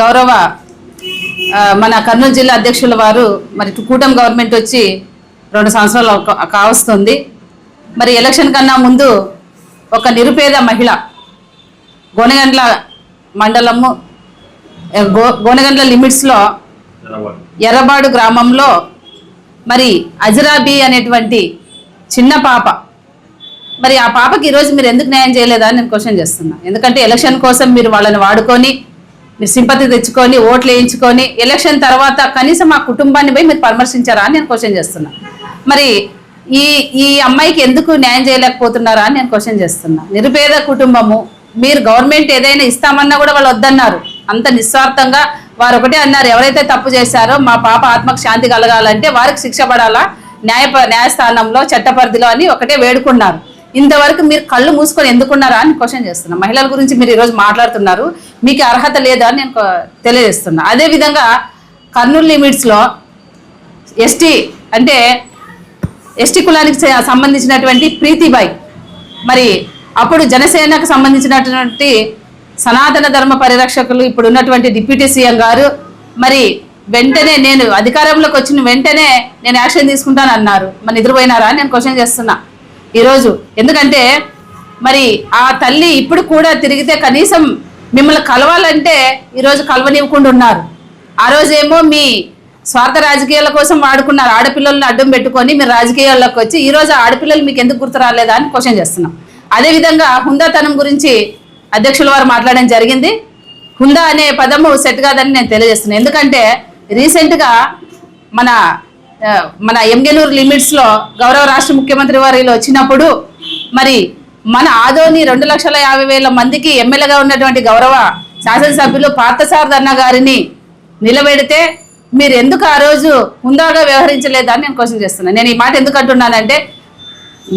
గౌరవ మన కర్నూలు జిల్లా అధ్యక్షుల వారు మరి కూటమి గవర్నమెంట్ వచ్చి రెండు సంవత్సరాలు కావస్తుంది. మరి ఎలక్షన్ కన్నా ముందు ఒక నిరుపేద మహిళ గోనగండ్ల మండలము గో గోనగండ్ల లిమిట్స్లో ఎర్రబాడు గ్రామంలో మరి అజరాబీ అనేటువంటి చిన్న పాప. మరి ఆ పాపకి ఈరోజు మీరు ఎందుకు న్యాయం చేయలేదా అని నేను క్వశ్చన్ చేస్తున్నా. ఎందుకంటే ఎలక్షన్ కోసం మీరు వాళ్ళని వాడుకొని సింపతి తెచ్చుకొని ఓట్లు వేయించుకొని ఎలక్షన్ తర్వాత కనీసం ఆ కుటుంబాన్ని పోయి మీరు పరామర్శించారా అని నేను క్వశ్చన్ చేస్తున్నా. మరి ఈ ఈ అమ్మాయికి ఎందుకు న్యాయం చేయలేకపోతున్నారా అని నేను క్వశ్చన్ చేస్తున్నా. నిరుపేద కుటుంబము మీరు గవర్నమెంట్ ఏదైనా ఇస్తామన్నా కూడా వాళ్ళు వద్దన్నారు. అంత నిస్వార్థంగా వారు ఒకటే అన్నారు ఎవరైతే తప్పు చేశారో మా పాప ఆత్మకు శాంతి కలగాలంటే వారికి శిక్ష పడాలా? న్యాయ న్యాయస్థానంలో చట్టపరిధిలో అని ఒకటే వేడుకున్నారు. ఇంతవరకు మీరు కళ్ళు మూసుకొని ఎందుకున్నారా అని క్వశ్చన్ చేస్తున్నా. మహిళల గురించి మీరు ఈరోజు మాట్లాడుతున్నారు. మీకు అర్హత లేదా అని నేను తెలియజేస్తున్నా. అదేవిధంగా కర్నూలు లిమిట్స్లో ఎస్టీ అంటే ఎస్టీ కులానికి సంబంధించినటువంటి ప్రీతిబాయ్ మరి అప్పుడు జనసేనకు సంబంధించినటువంటి సనాతన ధర్మ పరిరక్షకులు ఇప్పుడు ఉన్నటువంటి డిప్యూటీ సీఎం గారు మరి వెంటనే నేను అధికారంలోకి వచ్చిన వెంటనే నేను యాక్షన్ తీసుకుంటాను అన్నారు. మరి నిద్రపోయినారా నేను క్వశ్చన్ చేస్తున్నా. ఈరోజు ఎందుకంటే మరి ఆ తల్లి ఇప్పుడు కూడా తిరిగితే కనీసం మిమ్మల్ని కలవాలంటే ఈరోజు కలవనివ్వకుండా ఉన్నారు ఆ రోజేమో మీ స్వార్థ రాజకీయాల కోసం వాడుకున్నారు. ఆడపిల్లల్ని అడ్డం పెట్టుకొని మీరు రాజకీయాల్లోకి వచ్చి ఈరోజు ఆడపిల్లలు మీకు ఎందుకు గుర్తు రాలేదా అని క్వశ్చన్ చేస్తున్నాం. అదేవిధంగా హుందాతనం గురించి అధ్యక్షుల వారు మాట్లాడడం జరిగింది. హుందా అనే పదము సెట్ కాదని నేను తెలియజేస్తున్నాను. ఎందుకంటే రీసెంట్గా మన మన ఎంగెనూరు లిమిట్స్లో గౌరవ రాష్ట్ర ముఖ్యమంత్రి వారిలో వచ్చినప్పుడు మరి మన ఆదోని రెండు లక్షల యాభై వేల మందికి ఎమ్మెల్యేగా ఉన్నటువంటి గౌరవ శాసనసభ్యులు పార్థసారథి గారిని నిలబెడితే మీరు ఎందుకు ఆ రోజు హుందాగా వ్యవహరించలేదని నేను క్వశ్చన్ చేస్తున్నాను నేను ఈ మాట ఎందుకు అంటున్నానంటే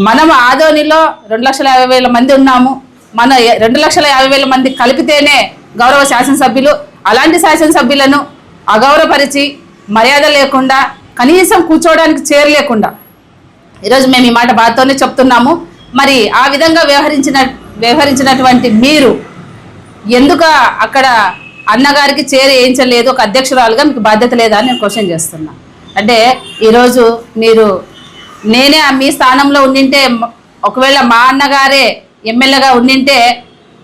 మనం ఆదోనిలో రెండు లక్షల యాభై వేల మంది ఉన్నాము. మన రెండు లక్షల యాభై వేల మంది కలిపితేనే గౌరవ శాసనసభ్యులు అలాంటి శాసనసభ్యులను అగౌరవపరిచి మర్యాద లేకుండా కనీసం కూర్చోవడానికి చేరలేకుండా ఈరోజు మేము ఈ మాట బాధతోనే చెప్తున్నాము. మరి ఆ విధంగా వ్యవహరించిన వ్యవహరించినటువంటి మీరు ఎందుకు అక్కడ అన్నగారికి చేరి వేయించలేదు ఒక అధ్యక్షురాలుగా మీకు బాధ్యత లేదా అని నేను క్వశ్చన్ చేస్తున్నా. అంటే ఈరోజు మీరు నేనే ఆ మీ స్థానంలో ఉండింటే ఒకవేళ మా అన్నగారే ఎమ్మెల్యేగా ఉండింటే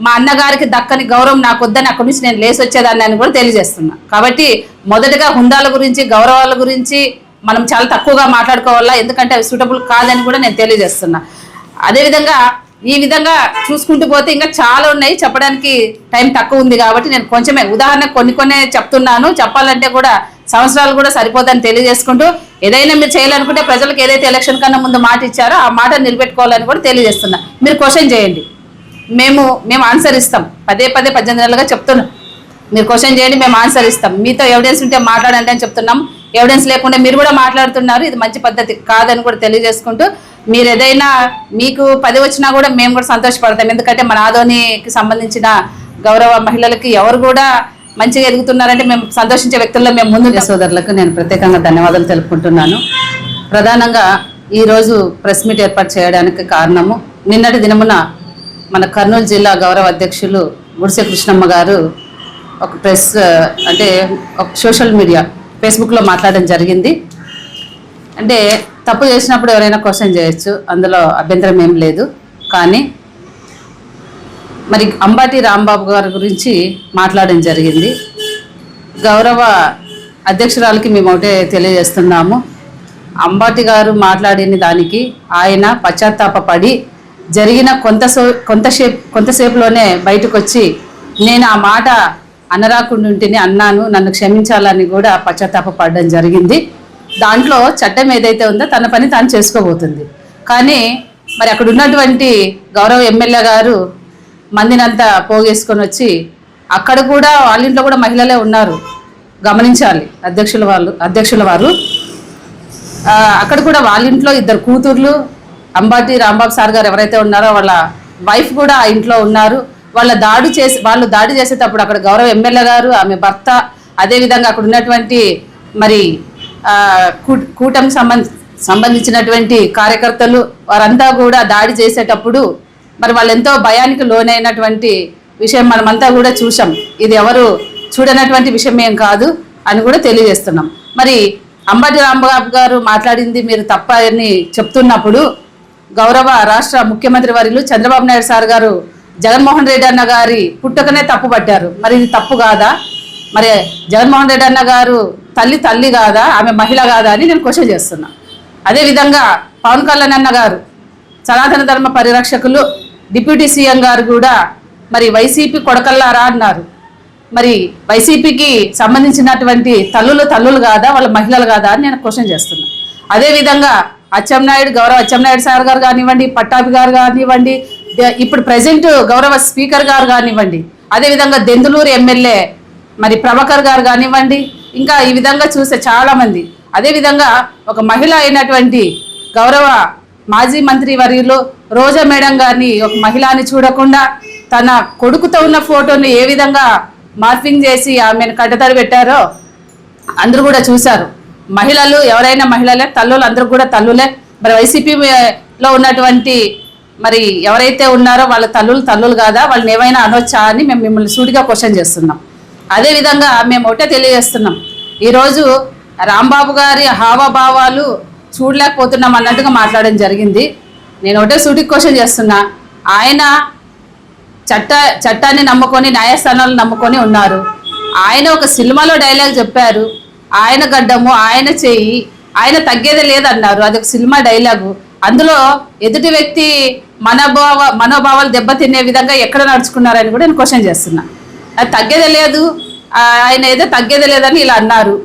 మా అన్నగారికి దక్కని గౌరవం నాకు వద్దని అక్కడి నుంచి నేను లేసి వచ్చేదాన్ని అని కూడా తెలియజేస్తున్నా. కాబట్టి మొదటగా హుందాల గురించి గౌరవాల గురించి మనం చాలా తక్కువగా మాట్లాడుకోవాలా ఎందుకంటే అవి సూటబుల్ కాదని కూడా నేను తెలియజేస్తున్నా. అదేవిధంగా ఈ విధంగా చూసుకుంటూ పోతే ఇంకా చాలా ఉన్నాయి. చెప్పడానికి టైం తక్కువ ఉంది కాబట్టి నేను కొంచెమే ఉదాహరణ కొన్ని కొన్ని చెప్తున్నాను. చెప్పాలంటే కూడా సంవత్సరాలు కూడా సరిపోదని తెలియజేసుకుంటూ ఏదైనా మీరు చేయాలనుకుంటే ప్రజలకు ఏదైతే ఎలక్షన్ కన్నా ముందు మాట ఇచ్చారో ఆ మాట నిలబెట్టుకోవాలని కూడా తెలియజేస్తున్నా. మీరు క్వశ్చన్ చేయండి. మేము మేము ఆన్సర్ ఇస్తాం. పదే పదే పద్దెనిమిది నెలలుగా చెప్తున్నాం. మీరు క్వశ్చన్ చేయండి మేము ఆన్సర్ ఇస్తాం. మీతో ఎవిడెన్స్ ఉంటే మాట్లాడండి అని చెప్తున్నాం. ఎవిడెన్స్ లేకుండా మీరు కూడా మాట్లాడుతున్నారు. ఇది మంచి పద్ధతి కాదని కూడా తెలియజేసుకుంటూ మీరు ఏదైనా మీకు పది వచ్చినా కూడా మేము కూడా సంతోషపడతాం. ఎందుకంటే మన ఆదోనికి సంబంధించిన గౌరవ మహిళలకి ఎవరు కూడా మంచిగా ఎదుగుతున్నారంటే మేము సంతోషించే వ్యక్తుల్లో మేము ముందు సోదరులకు నేను ప్రత్యేకంగా ధన్యవాదాలు తెలుపుకుంటున్నాను. ప్రధానంగా ఈరోజు ప్రెస్ మీట్ ఏర్పాటు చేయడానికి కారణము నిన్నటి దినమున మన కర్నూలు జిల్లా గౌరవ అధ్యక్షులు గుడిసె కృష్ణమ్మ గారు ఒక ప్రెస్ అంటే ఒక సోషల్ మీడియా ఫేస్బుక్లో మాట్లాడడం జరిగింది. అంటే తప్పు చేసినప్పుడు ఎవరైనా క్వశ్చన్ చేయొచ్చు. అందులో అభ్యంతరం ఏం లేదు. కానీ మరి అంబాటి రాంబాబు గారి గురించి మాట్లాడడం జరిగింది. గౌరవ అధ్యక్షురాలకి మేము ఒకటే తెలియజేస్తున్నాము. అంబాటి గారు మాట్లాడిన దానికి ఆయన పశ్చాత్తాపడి జరిగిన కొంత కొంతసేపు కొంతసేపులోనే బయటకు వచ్చి నేను ఆ మాట అనరాకుండా ఉంటేనే అన్నాను నన్ను క్షమించాలని కూడా పశ్చాత్తాప పడడం జరిగింది. దాంట్లో చట్టం ఏదైతే ఉందో తన పని తాను చేసుకోబోతుంది. కానీ మరి అక్కడ ఉన్నటువంటి గౌరవ ఎమ్మెల్యే గారు మందినంతా పోగేసుకొని వచ్చి అక్కడ కూడా వాళ్ళ ఇంట్లో కూడా మహిళలే ఉన్నారు. గమనించాలి అధ్యక్షుల వాళ్ళు అధ్యక్షుల వారు. అక్కడ కూడా వాళ్ళ ఇంట్లో ఇద్దరు కూతుర్లు అంబాటి రాంబాబు సార్ గారు ఎవరైతే ఉన్నారో వాళ్ళ వైఫ్ కూడా ఆ ఇంట్లో ఉన్నారు. వాళ్ళ దాడి చేసి వాళ్ళు దాడి చేసేటప్పుడు అక్కడ గౌరవ ఎమ్మెల్యే గారు ఆమె భర్త అదేవిధంగా అక్కడ ఉన్నటువంటి మరి కూ- కూటమికి సంబంధ సంబంధించినటువంటి కార్యకర్తలు వారంతా కూడా దాడి చేసేటప్పుడు మరి వాళ్ళు ఎంతో భయానికి లోనైనటువంటి విషయం మనమంతా కూడా చూసాం ఇది ఎవరు చూడనటువంటి విషయం ఏం కాదు అని కూడా తెలియజేస్తున్నాం. మరి అంబటి రాంబాబు గారు మాట్లాడింది మీరు తప్ప అని చెప్తున్నప్పుడు గౌరవ రాష్ట్ర ముఖ్యమంత్రి వర్యులు చంద్రబాబు నాయుడు సార్ గారు జగన్మోహన్ రెడ్డి అన్న గారి పుట్టకనే తప్పు పట్టారు. మరి ఇది తప్పు కాదా? మరి జగన్మోహన్ రెడ్డి అన్న గారు తల్లి తల్లి కాదా? ఆమె మహిళ కాదా అని నేను క్వశ్చన్ చేస్తున్నా. అదేవిధంగా పవన్ కళ్యాణ్ అన్న గారు సనాతన ధర్మ పరిరక్షకులు డిప్యూటీ సీఎం గారు కూడా మరి వైసీపీ కొడకల్లారా అన్నారు. మరి వైసీపీకి సంబంధించినటువంటి తల్లులు తల్లులు కాదా? వాళ్ళ మహిళలు కాదా అని నేను క్వశ్చన్ చేస్తున్నా. అదేవిధంగా అచ్చెన్నాయుడు గౌరవ అచ్చెన్నాయుడు సార్ గారు కానివ్వండి పట్టాభి గారు కానివ్వండి ఇప్పుడు ప్రజెంట్ గౌరవ స్పీకర్ గారు కానివ్వండి అదేవిధంగా దెందులూరు ఎమ్మెల్యే మరి ప్రభాకర్ గారు కానివ్వండి ఇంకా ఈ విధంగా చూసే చాలామంది. అదేవిధంగా ఒక మహిళ అయినటువంటి గౌరవ మాజీ మంత్రి వర్యులు రోజా మేడం గారిని ఒక మహిళని చూడకుండా తన కొడుకుతో ఉన్న ఫోటోని ఏ విధంగా మార్పింగ్ చేసి ఆమెను కట్టతడి పెట్టారో అందరూ కూడా చూశారు. మహిళలు ఎవరైనా మహిళలే తల్లులు అందరూ కూడా తల్లులే. మరి వైసీపీలో ఉన్నటువంటి మరి ఎవరైతే ఉన్నారో వాళ్ళ తల్లులు తల్లులు కాదా? వాళ్ళని ఏమైనా అనొచ్చా అని మేము మిమ్మల్ని సూటిగా క్వశ్చన్ చేస్తున్నాం. అదేవిధంగా మేము ఒకటే తెలియజేస్తున్నాం. ఈరోజు రాంబాబు గారి హావభావాలు చూడలేకపోతున్నాం అన్నట్టుగా మాట్లాడడం జరిగింది. నేను ఒకటే సూటికి క్వశ్చన్ చేస్తున్నా. ఆయన చట్ట చట్టాన్ని నమ్ముకొని న్యాయస్థానాలను నమ్ముకొని ఉన్నారు. ఆయన ఒక సినిమాలో డైలాగ్ చెప్పారు. ఆయన గడ్డము ఆయన చేయి ఆయన తగ్గేదే లేదన్నారు. అది ఒక సినిమా డైలాగు. అందులో ఎదుటి వ్యక్తి మనోభావ మనోభావాలు దెబ్బతినే విధంగా ఎక్కడ నడుచుకున్నారని కూడా నేను క్వశ్చన్ చేస్తున్నా. అది తగ్గేదే లేదు. ఆయన ఏదో తగ్గేదే లేదని ఇలా అన్నారు.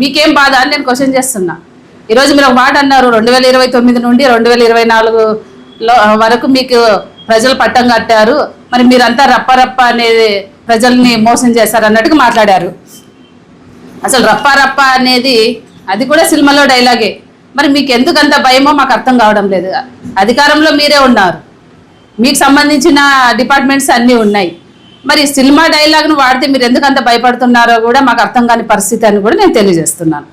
మీకేం బాధ అని నేను క్వశ్చన్ చేస్తున్నా. ఈరోజు మీరు ఒక మాట అన్నారు రెండు వేల ఇరవై తొమ్మిది నుండి రెండు వేల ఇరవై నాలుగులో వరకు మీకు ప్రజలు పట్టం కట్టారు. మరి మీరంతా రప్ప రప్ప అనేది ప్రజల్ని మోసం చేశారు అన్నట్టుగా మాట్లాడారు. అసలు రప్పా రప్పా అనేది అది కూడా సినిమాలో డైలాగే. మరి మీకు ఎందుకు అంత భయమో మాకు అర్థం కావడం లేదు. అధికారంలో మీరే ఉన్నారు. మీకు సంబంధించిన డిపార్ట్మెంట్స్ అన్నీ ఉన్నాయి. మరి సినిమా డైలాగ్ను వాడితే మీరు ఎందుకు అంత భయపడుతున్నారో కూడా మాకు అర్థం కాని పరిస్థితి అని కూడా నేను తెలియజేస్తున్నాను.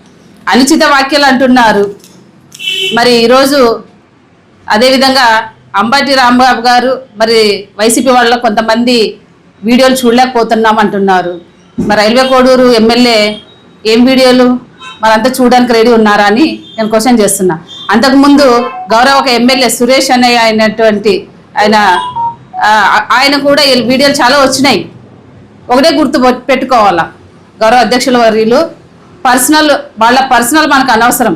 అనుచిత వాక్యాలు అంటున్నారు. మరి ఈరోజు అదేవిధంగా అంబాటి రాంబాబు గారు మరి వైసీపీ వాళ్ళ కొంతమంది వీడియోలు చూడలేకపోతున్నాం అంటున్నారు. మరి రైల్వే కోడూరు ఎమ్మెల్యే ఏం వీడియోలు? మరంతా చూడడానికి రెడీ ఉన్నారా అని నేను క్వశ్చన్ చేస్తున్నా. అంతకుముందు గౌరవ ఒక ఎమ్మెల్యే సురేష్ అన్నయ్య అయినటువంటి ఆయన ఆయన కూడా వీడియోలు చాలా వచ్చినాయి. ఒకటే గుర్తు పెట్టుకోవాలా. గౌరవ అధ్యక్షుల వర్యులు పర్సనల్ వాళ్ళ పర్సనల్ మనకు అనవసరం.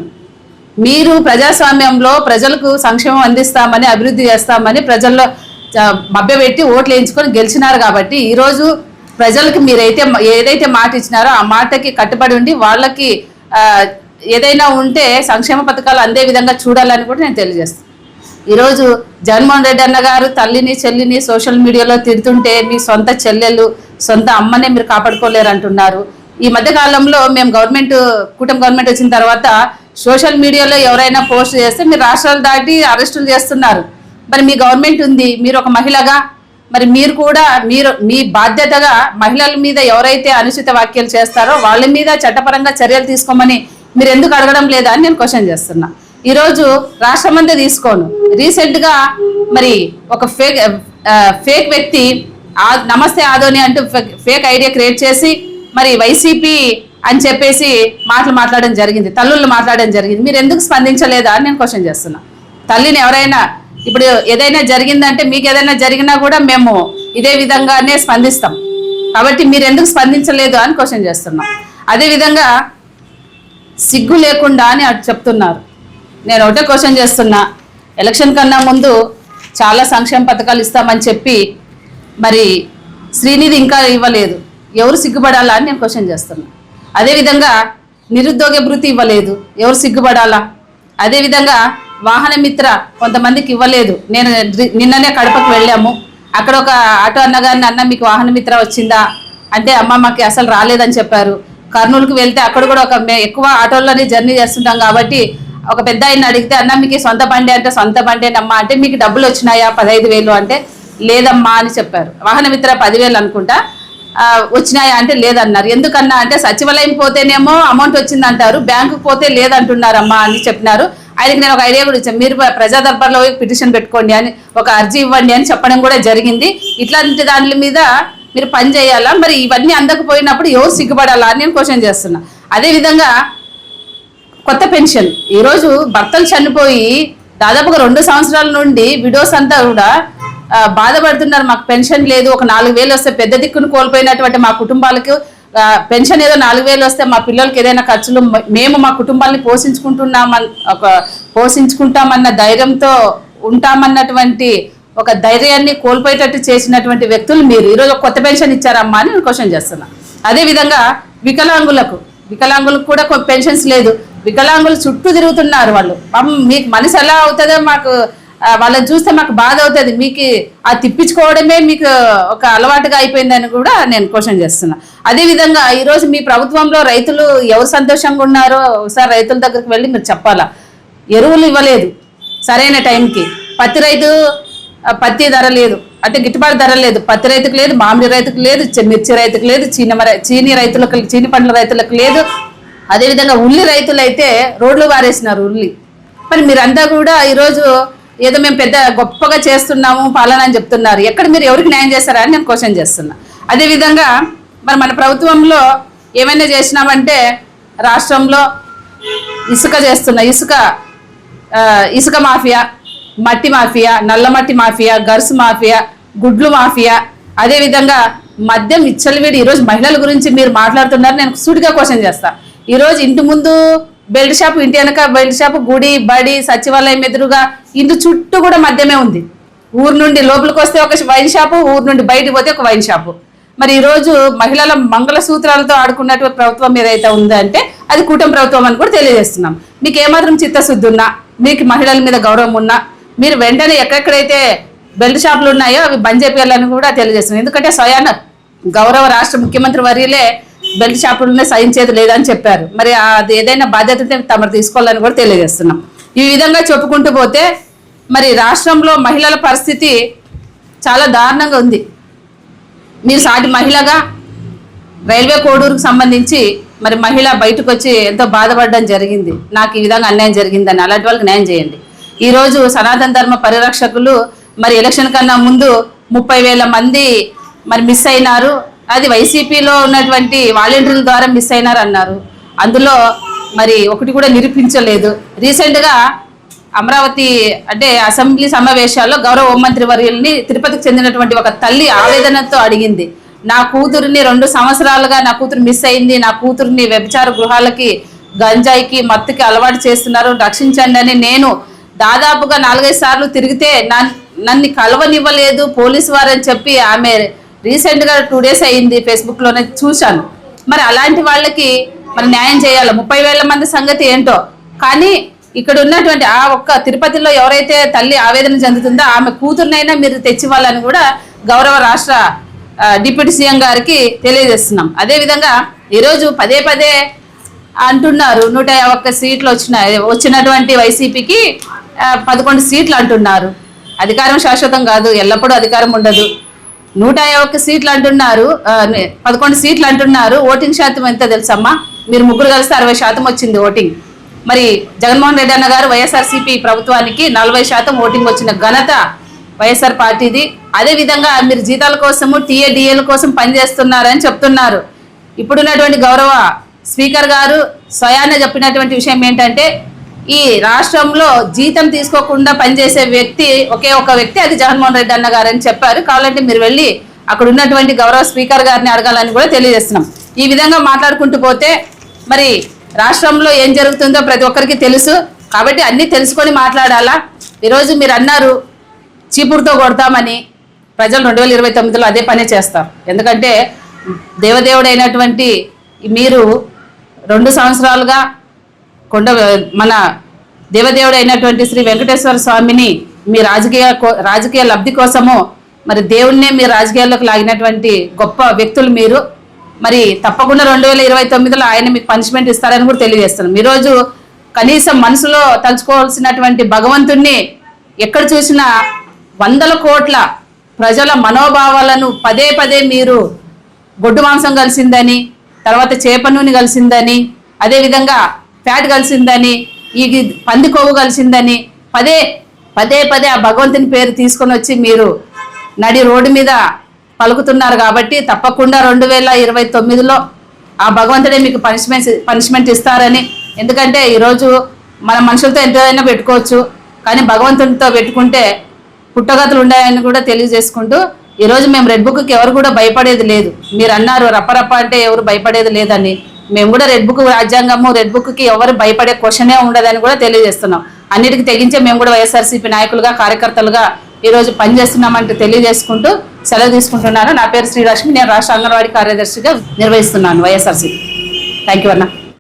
మీరు ప్రజాస్వామ్యంలో ప్రజలకు సంక్షేమం అందిస్తామని అభివృద్ధి చేస్తామని ప్రజల్లో చ- మభ్యపెట్టి ఓట్లు వేయించుకొని గెలిచినారు కాబట్టి ఈరోజు ప్రజలకు మీరైతే ఏదైతే మాట ఇచ్చినారో ఆ మాటకి కట్టుబడి ఉండి వాళ్ళకి ఏదైనా ఉంటే సంక్షేమ పథకాలు అందే విధంగా చూడాలని కూడా నేను తెలియజేస్తాను. ఈరోజు జగన్మోహన్ రెడ్డి అన్న గారు తల్లిని చెల్లిని సోషల్ మీడియాలో తిడుతుంటే మీ సొంత చెల్లెలు సొంత అమ్మనే మీరు కాపాడుకోలేరు అంటున్నారు. ఈ మధ్య కాలంలో మేము గవర్నమెంట్ కూటమి గవర్నమెంట్ వచ్చిన తర్వాత సోషల్ మీడియాలో ఎవరైనా పోస్ట్ చేస్తే మీరు రాష్ట్రాలు దాటి అరెస్టులు చేస్తున్నారు. మరి మీ గవర్నమెంట్ ఉంది మీరు ఒక మహిళగా మరి మీరు కూడా మీరు మీ బాధ్యతగా మహిళల మీద ఎవరైతే అనుచిత వ్యాఖ్యలు చేస్తారో వాళ్ళ మీద చట్టపరంగా చర్యలు తీసుకోమని మీరు ఎందుకు అడగడం లేదా అని నేను క్వశ్చన్ చేస్తున్నా. ఈరోజు రాష్ట్రం అంతా తీసుకోను. రీసెంట్గా మరి ఒక ఫేక్ ఫేక్ వ్యక్తి ఆ- నమస్తే ఆదోని అంటూ ఫేక్ ఐడియా క్రియేట్ చేసి మరి వైసీపీ అని చెప్పేసి మాటలు మాట్లాడడం జరిగింది తల్లుళ్ళు మాట్లాడడం జరిగింది. మీరు ఎందుకు స్పందించలేదా అని నేను క్వశ్చన్ చేస్తున్నా. తల్లిని ఎవరైనా ఇప్పుడు ఏదైనా జరిగిందంటే మీకు ఏదైనా జరిగినా కూడా మేము ఇదే విధంగానే స్పందిస్తాం. కాబట్టి మీరు ఎందుకు స్పందించలేదు అని క్వశ్చన్ చేస్తున్నాం. అదేవిధంగా సిగ్గు లేకుండా అని అటు చెప్తున్నారు. నేను ఒకటే క్వశ్చన్ చేస్తున్నా. ఎలక్షన్ కన్నా ముందు చాలా సంక్షేమ పథకాలు ఇస్తామని చెప్పి మరి శ్రీనిధి ఇంకా ఇవ్వలేదు. ఎవరు సిగ్గుపడాలా అని నేను క్వశ్చన్ చేస్తున్నా. అదేవిధంగా నిరుద్యోగ భృతి ఇవ్వలేదు. ఎవరు సిగ్గుపడాలా? అదేవిధంగా వాహన మిత్ర కొంతమందికి ఇవ్వలేదు. నేను నిన్ననే కడపకు వెళ్ళాము. అక్కడ ఒక ఆటో అన్నగారిని అన్న మీకు వాహన మిత్ర వచ్చిందా? అంటే అమ్మ మాకు అసలు రాలేదని చెప్పారు. కర్నూలుకి వెళ్తే అక్కడ కూడా ఒక ఎక్కువ ఆటోల్లోనే జర్నీ చేస్తుంటాం కాబట్టి ఒక పెద్ద ఆయన అడిగితే అన్న మీకు సొంత బండి అంటే సొంత బండేనమ్మా? అంటే మీకు డబ్బులు వచ్చినాయా? పదహైదు వేలు అంటే లేదమ్మా అని చెప్పారు. వాహన మిత్ర పదివేలు అనుకుంటా? వచ్చినాయా? అంటే లేదన్నారు. ఎందుకన్నా? అంటే సచివాలయం పోతేనేమో అమౌంట్ వచ్చిందంటారు. బ్యాంకు పోతే లేదంటున్నారమ్మా అని చెప్పినారు. ఆయనకి నేను ఒక ఐడియా కూడా ఇచ్చాను. మీరు ప్రజా దర్బార్లో పిటిషన్ పెట్టుకోండి అని ఒక అర్జీ ఇవ్వండి అని చెప్పడం కూడా జరిగింది. ఇట్లాంటి దాని మీద మీరు పని చేయాలా? మరి ఇవన్నీ అందకపోయినప్పుడు ఎవరు సిగ్గుపడాలా అని నేను క్వశ్చన్ చేస్తున్నా. అదేవిధంగా కొత్త పెన్షన్. ఈరోజు భర్తలు చనిపోయి దాదాపుగా రెండు సంవత్సరాల నుండి విడోస్ అంతా కూడా బాధపడుతున్నారు. మాకు పెన్షన్ లేదు. ఒక నాలుగు వేలు వస్తే పెద్ద దిక్కును కోల్పోయినటువంటి మా కుటుంబాలకు పెన్షన్ ఏదో నాలుగు వేలు వస్తే మా పిల్లలకి ఏదైనా ఖర్చులు మేము మా కుటుంబాన్ని పోషించుకుంటున్నామన్ ఒక పోషించుకుంటామన్న ధైర్యంతో ఉంటామన్నటువంటి ఒక ధైర్యాన్ని కోల్పోయేటట్టు చేసినటువంటి వ్యక్తులు మీరు. ఈరోజు కొత్త పెన్షన్ ఇచ్చారమ్మా అని నేను క్వశ్చన్ చేస్తున్నా. అదేవిధంగా వికలాంగులకు వికలాంగులకు కూడా పెన్షన్స్ లేదు. వికలాంగులు చుట్టూ తిరుగుతున్నారు వాళ్ళు. మీకు మనసు ఎలా అవుతుందో మాకు వాళ్ళని చూస్తే మాకు బాధ అవుతుంది. మీకు ఆ తిప్పించుకోవడమే మీకు ఒక అలవాటుగా అయిపోయిందని కూడా నేను క్వశ్చన్ చేస్తున్నా. అదేవిధంగా ఈరోజు మీ ప్రభుత్వంలో రైతులు ఎవరు సంతోషంగా ఉన్నారో ఒకసారి రైతుల దగ్గరికి వెళ్ళి మీరు చెప్పాలా? ఎరువులు ఇవ్వలేదు సరైన టైంకి. పత్తి రైతు పత్తి ధర లేదు. అంటే గిట్టుబాటు ధర లేదు. పత్తి రైతుకు లేదు మామిడి రైతుకు లేదు మిర్చి రైతుకు లేదు చీని మర- చీని రైతులకు చీని పండ్ల రైతులకు లేదు. అదేవిధంగా ఉల్లి రైతులు అయితే రోడ్లు వారేసినారు ఉల్లి. మరి మీరంతా కూడా ఈరోజు ఏదో మేము పెద్ద గొప్పగా చేస్తున్నాము పాలన అని చెప్తున్నారు. ఎక్కడ మీరు ఎవరికి న్యాయం చేశారా అని నేను క్వశ్చన్ చేస్తున్నా. అదేవిధంగా మరి మన ప్రభుత్వంలో ఏమైనా చేసినామంటే రాష్ట్రంలో ఇసుక చేస్తున్న ఇసుక ఇసుక మాఫియా మట్టి మాఫియా నల్ల మట్టి మాఫియా గర్స్ మాఫియా గుడ్లు మాఫియా అదేవిధంగా మద్యం ఇచ్చలవిడి ఈరోజు మహిళల గురించి మీరు మాట్లాడుతున్నారు నేను సూటిగా క్వశ్చన్ చేస్తాను ఈరోజు ఇంటి ముందు బెల్ట్ షాప్ ఇంటి వెనక బెల్ట్ షాప్ గుడి బడి సచివాలయం ఎదురుగా ఇంటి చుట్టూ కూడా మధ్యమే ఉంది. ఊరు నుండి లోపలికి వస్తే ఒక వైన్ షాపు ఊరు నుండి బయటకు పోతే ఒక వైన్ షాపు. మరి ఈరోజు మహిళల మంగళ సూత్రాలతో ఆడుకున్నటువంటి ప్రభుత్వం ఏదైతే ఉందంటే అది కూటమి ప్రభుత్వం అని కూడా తెలియజేస్తున్నాం. మీకు ఏమాత్రం చిత్తశుద్ధి ఉన్నా మీకు మహిళల మీద గౌరవం ఉన్నా మీరు వెంటనే ఎక్కడెక్కడైతే బెల్ట్ షాపులు ఉన్నాయో అవి బంద్ చేయాలని కూడా తెలియజేస్తున్నాం. ఎందుకంటే స్వయాన గౌరవ రాష్ట్ర ముఖ్యమంత్రి వర్యులే బెల్ట్ షాపులనే సహించేది లేదని చెప్పారు. మరి అది ఏదైనా బాధ్యత తమరు తీసుకోవాలని కూడా తెలియజేస్తున్నాం. ఈ విధంగా చెప్పుకుంటూ పోతే మరి రాష్ట్రంలో మహిళల పరిస్థితి చాలా దారుణంగా ఉంది. మీరు సాటి మహిళగా రైల్వే కోడూరుకు సంబంధించి మరి మహిళ బయటకు వచ్చి ఎంతో బాధపడడం జరిగింది. నాకు ఈ విధంగా అన్యాయం జరిగిందని అలాంటి వాళ్ళకి న్యాయం చేయండి. ఈరోజు సనాతన ధర్మ పరిరక్షకులు మరి ఎలక్షన్ కన్నా ముందు ముప్పై వేల మంది మరి మిస్ అయినారు. అది వైసీపీలో ఉన్నటువంటి వాలంటీర్ల ద్వారా మిస్ అయినారు అన్నారు అందులో మరి ఒకటి కూడా నిరూపించలేదు. రీసెంట్గా అమరావతి అంటే అసెంబ్లీ సమావేశాల్లో గౌరవ హోంమంత్రి వర్యుల్ని తిరుపతికి చెందినటువంటి ఒక తల్లి ఆవేదనతో అడిగింది. నా కూతురిని రెండు సంవత్సరాలుగా నా కూతురు మిస్ అయింది నా కూతురిని వ్యభిచార గృహాలకి గంజాయికి మత్తుకి అలవాటు చేస్తున్నారు రక్షించండి అని నేను దాదాపుగా నాలుగైదు సార్లు తిరిగితే నన్ను కలవనివ్వలేదు పోలీసు వారని చెప్పి ఆమె రీసెంట్గా టూ డేస్ అయింది ఫేస్బుక్లోనే చూశాను. మరి అలాంటి వాళ్ళకి మనం న్యాయం చేయాలి? ముప్పై వేల మంది సంగతి ఏంటో? కానీ ఇక్కడ ఉన్నటువంటి ఆ ఒక్క తిరుపతిలో ఎవరైతే తల్లి ఆవేదన చెందుతుందో ఆమె కూతురునైనా మీరు తెచ్చివ్వాలని కూడా గౌరవ రాష్ట్ర డిప్యూటీ సీఎం గారికి తెలియజేస్తున్నాం. అదేవిధంగా ఈరోజు పదే పదే అంటున్నారు. నూట యాభై ఒక్క సీట్లు వచ్చిన వచ్చినటువంటి వైసీపీకి పదకొండు సీట్లు అంటున్నారు. అధికారం శాశ్వతం కాదు. ఎల్లప్పుడూ అధికారం ఉండదు. నూట ఒక్క సీట్లు అంటున్నారు పదకొండు సీట్లు అంటున్నారు. ఓటింగ్ శాతం ఎంత తెలుసమ్మా? మీరు ముగ్గురు కలిస్తే అరవై శాతం వచ్చింది ఓటింగ్. మరి జగన్మోహన్ రెడ్డి అన్న గారు వైఎస్ఆర్సీపీ ప్రభుత్వానికి నలభై శాతం ఓటింగ్ వచ్చిన ఘనత వైఎస్ఆర్ పార్టీది. అదే విధంగా మీరు జీతాల కోసము టీఏడిఏల కోసం పనిచేస్తున్నారని చెప్తున్నారు. ఇప్పుడున్నటువంటి గౌరవ స్పీకర్ గారు స్వయాన చెప్పినటువంటి విషయం ఏంటంటే ఈ రాష్ట్రంలో జీతం తీసుకోకుండా పనిచేసే వ్యక్తి ఒకే ఒక వ్యక్తి అది జగన్మోహన్ రెడ్డి అన్న గారు అని చెప్పారు. కావాలంటే మీరు వెళ్ళి అక్కడ ఉన్నటువంటి గౌరవ స్పీకర్ గారిని అడగాలని కూడా తెలియజేస్తున్నాం. ఈ విధంగా మాట్లాడుకుంటూ పోతే మరి రాష్ట్రంలో ఏం జరుగుతుందో ప్రతి ఒక్కరికి తెలుసు. కాబట్టి అన్నీ తెలుసుకొని మాట్లాడాలా? ఈరోజు మీరు అన్నారు చీపురుతో కొడతామని ప్రజలు రెండు వేల ఇరవై తొమ్మిదిలో అదే పనే చేస్తారు. ఎందుకంటే దేవదేవుడైనటువంటి మీరు రెండు సంవత్సరాలుగా కొండ మన దేవదేవుడు అయినటువంటి శ్రీ వెంకటేశ్వర స్వామిని మీ రాజకీయ కో- రాజకీయ లబ్ధి కోసము మరి దేవుణ్ణే మీ రాజకీయాల్లోకి లాగినటువంటి గొప్ప వ్యక్తులు మీరు. మరి తప్పకుండా రెండు వేల ఇరవై తొమ్మిదిలో ఆయన మీకు పనిష్మెంట్ ఇస్తారని కూడా తెలియజేస్తున్నాం. ఈరోజు కనీసం మనసులో తలుచుకోవాల్సినటువంటి భగవంతుణ్ణి ఎక్కడ చూసినా వందల కోట్ల ప్రజల మనోభావాలను పదే పదే మీరు గొడ్డు మాంసం కలిసిందని తర్వాత చేప నూనె కలిసిందని అదేవిధంగా ఫ్యాట్ కలిసిందని ఈ పంది కొవ్వు కలిసిందని పదే పదే పదే ఆ భగవంతుని పేరు తీసుకొని వచ్చి మీరు నడి రోడ్డు మీద పలుకుతున్నారు కాబట్టి తప్పకుండా రెండు వేల ఇరవై తొమ్మిదిలో ఆ భగవంతుడే మీకు పనిష్మెంట్ పనిష్మెంట్ ఇస్తారని. ఎందుకంటే ఈరోజు మన మనుషులతో ఎంతైనా పెట్టుకోవచ్చు కానీ భగవంతునితో పెట్టుకుంటే పుట్టగతులు ఉన్నాయని కూడా తెలియజేసుకుంటూ ఈరోజు మేము రెడ్ బుక్కి ఎవరు కూడా భయపడేది లేదు. మీరు అన్నారు రప్పరప్ప అంటే ఎవరు భయపడేది లేదని. మేము కూడా రెడ్ బుక్ రాజ్యాంగము రెడ్ బుక్కి ఎవరు భయపడే క్వశ్చనే ఉండదని కూడా తెలియజేస్తున్నాం. అన్నిటికీ తెగించే మేము కూడా వైఎస్ఆర్సీపీ నాయకులుగా కార్యకర్తలుగా ఈరోజు పనిచేస్తున్నామంటూ తెలియజేసుకుంటూ సెలవు తీసుకుంటున్నాను. నా పేరు శ్రీలక్ష్మి నేను రాష్ట్ర అంగన్వాడీ కార్యదర్శిగా నిర్వహిస్తున్నాను వైఎస్ఆర్సీపీ. థ్యాంక్ యూ అన్నా.